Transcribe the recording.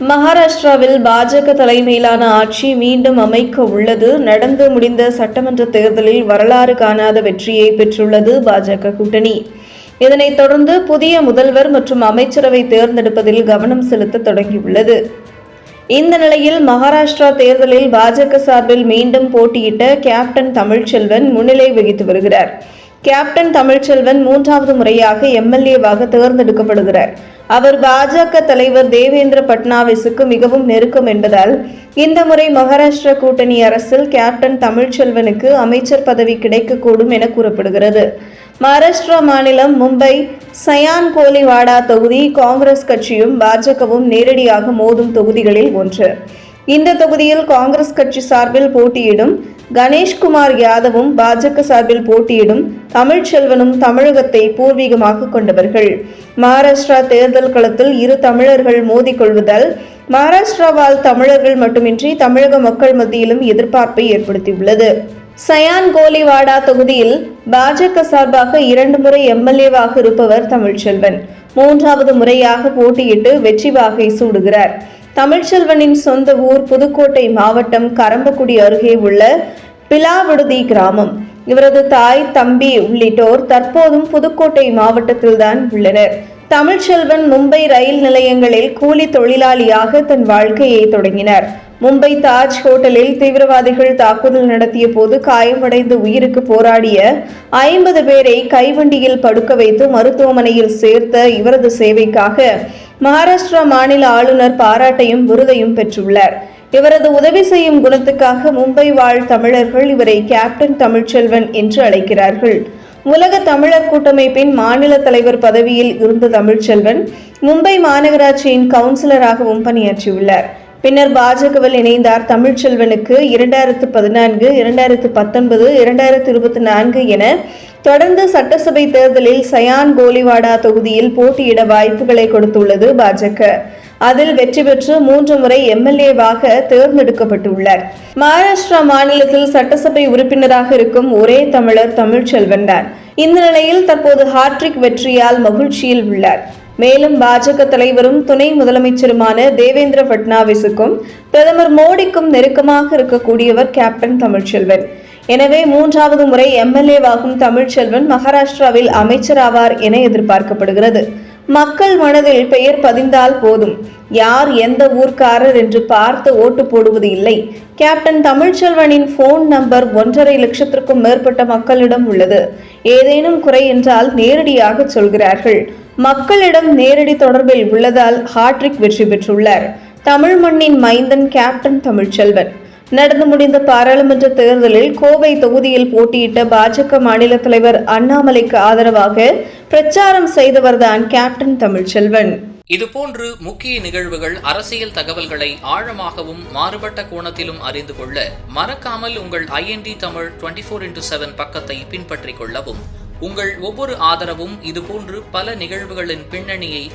மகாராஷ்டிராவில் பாஜக தலைமையிலான ஆட்சி மீண்டும் அமைக்க உள்ளது. நடந்து முடிந்த சட்டமன்ற தேர்தலில் வரலாறு காணாத வெற்றியை பெற்றுள்ளது பாஜக கூட்டணி. இதனைத் தொடர்ந்து புதிய முதல்வர் மற்றும் அமைச்சரவை தேர்ந்தெடுப்பதில் கவனம் செலுத்த தொடங்கியுள்ளது. இந்த நிலையில் மகாராஷ்டிரா தேர்தலில் பாஜக சார்பில் மீண்டும் போட்டியிட்ட கேப்டன் தமிழ்ச்செல்வன் முன்னிலை வகித்து வருகிறார். கேப்டன் தமிழ்ச்செல்வன் மூன்றாவது முறையாக எம்எல்ஏவாக தேர்ந்தெடுக்கப்படுகிறார். அவர் பாஜக தலைவர் தேவேந்திர பட்னாவிஸுக்கு மிகவும் நெருக்கம் என்பதால் இந்த முறை மகாராஷ்டிரா கூட்டணி அரசில் கேப்டன் தமிழ்ச்செல்வனுக்கு அமைச்சர் பதவி கிடைக்கக்கூடும் என கூறப்படுகிறது. மகாராஷ்டிரா மாநிலம் மும்பை சயான் கோலிவாடா தொகுதி காங்கிரஸ் கட்சியும் பாஜகவும் நேரடியாக மோதும் தொகுதிகளில் ஒன்று. இந்த தொகுதியில் காங்கிரஸ் கட்சி சார்பில் போட்டியிடும் கணேஷ்குமார் யாதவும் பாஜக சார்பில் போட்டியிடும் தமிழ்ச்செல்வனும் தமிழகத்தை பூர்வீகமாக கொண்டவர்கள். மகாராஷ்டிரா தேர்தல் களத்தில் இரு தமிழர்கள் மோதிக்கொள்வதால் மகாராஷ்டிராவால் தமிழர்கள் மட்டுமின்றி தமிழக மக்கள் மத்தியிலும் எதிர்பார்ப்பை ஏற்படுத்தியுள்ளது. சயான் கோலிவாடா தொகுதியில் பாஜக சார்பாக இரண்டு முறை எம்எல்ஏவாக இருப்பவர் தமிழ்ச்செல்வன் மூன்றாவது முறையாக போட்டியிட்டு வெற்றி வாகை சூடுகிறார். தமிழ்ச்செல்வனின் சொந்த ஊர் புதுக்கோட்டை மாவட்டம் கரம்பக்குடி அருகே உள்ள பிலாவிடுதி கிராமம். இவரது தாய் தம்பி உள்ளிட்டோர் தற்போதும் புதுக்கோட்டை மாவட்டத்தில்தான் உள்ளனர். தமிழ்ச்செல்வன் மும்பை ரயில் நிலையங்களில் கூலி தொழிலாளியாக தன் வாழ்க்கையை தொடங்கினார். மும்பை தாஜ் ஹோட்டலில் தீவிரவாதிகள் தாக்குதல் நடத்திய போது காயமடைந்து உயிருக்கு போராடிய ஐம்பது பேரை கைவண்டியில் படுக்க வைத்து மருத்துவமனையில் சேர்த்த இவரது சேவைக்காக மகாராஷ்டிரா மாநில ஆளுநர் பாராட்டையும் விருதையும் பெற்றுள்ளார். இவரது உதவி செய்யும் குணத்துக்காக மும்பை வாழ் தமிழர்கள் இவரை கேப்டன் தமிழ்ச்செல்வன் என்று அழைக்கிறார்கள். உலக தமிழர் கூட்டமைப்பின் மாநில தலைவர் பதவியில் இருந்த தமிழ்ச்செல்வன் மும்பை மாநகராட்சியின் கவுன்சிலராகவும் பணியாற்றியுள்ளார். பின்னர் பாஜகவில் இணைந்தார் தமிழ்ச்செல்வனுக்கு இரண்டாயிரத்து பதினான்கு இரண்டாயிரத்து பத்தொன்பது இரண்டாயிரத்து இருபத்தி நான்கு என தொடர்ந்து சட்டசபை தேர்தலில் சயான் கோலிவாடா தொகுதியில் போட்டியிட வாய்ப்புகளை கொடுத்துள்ளது பாஜக. அதில் வெற்றி பெற்று மூன்று முறை எம்எல்ஏவாக தேர்ந்தெடுக்கப்பட்டுள்ளார். மகாராஷ்டிரா மாநிலத்தில் சட்டசபை உறுப்பினராக இருக்கும் ஒரே தமிழர் தமிழ்ச்செல்வன் தான். இந்த நிலையில் தற்போது ஹாட்ரிக் வெற்றியால் மகிழ்ச்சியில் உள்ளார். மேலும் பாஜக தலைவரும் துணை முதலமைச்சருமான தேவேந்திர பட்னாவிஸுக்கும் பிரதமர் மோடிக்கும் நெருக்கமாக இருக்கக்கூடியவர் கேப்டன் தமிழ்ச்செல்வன். எனவே மூன்றாவது முறை எம்எல்ஏவாகும் தமிழ்ச்செல்வன் மகாராஷ்டிராவில் அமைச்சராவார் என எதிர்பார்க்கப்படுகிறது. மக்கள் மனதில் பெயர் பதிந்தால் போதும். யார் எந்த ஊர்க்காரர் என்று பார்த்து ஓட்டு போடுவது இல்லை. கேப்டன் தமிழ்ச்செல்வனின் போன் நம்பர் ஒன்றரை லட்சத்திற்கும் மேற்பட்ட மக்களிடம் உள்ளது. ஏதேனும் குறை என்றால் நேரடியாக சொல்கிறார்கள். மக்களிடம் நேரடி தொடர்பில் உள்ளதால் ஹாட்ரிக் வெற்றி பெற்றுள்ளார். தமிழ் மண்ணின் மைந்தன் கேப்டன் தமிழ்ச்செல்வன். நடந்து முடிந்த பாராளுமன்ற தேர்தலில் கோவை தொகுதியில் போட்டியிட்ட பாஜக மாநில தலைவர் அண்ணாமலைக்கு ஆதரவாக பிரச்சாரம் செய்தவர்தான் கேப்டன் தமிழ்ச்செல்வன். இதுபோன்று முக்கிய நிகழ்வுகள் அரசியல் தகவல்களை ஆழமாகவும் மாறுபட்ட கோணத்திலும் அறிந்து கொள்ள மறக்காமல் உங்கள் IND Tamil twenty four into seven பக்கத்தை பின்பற்றிக் கொள்ளவும். உங்கள் ஒவ்வொரு ஆதரவும் இதுபோன்று பல நிகழ்வுகளின் பின்னணியை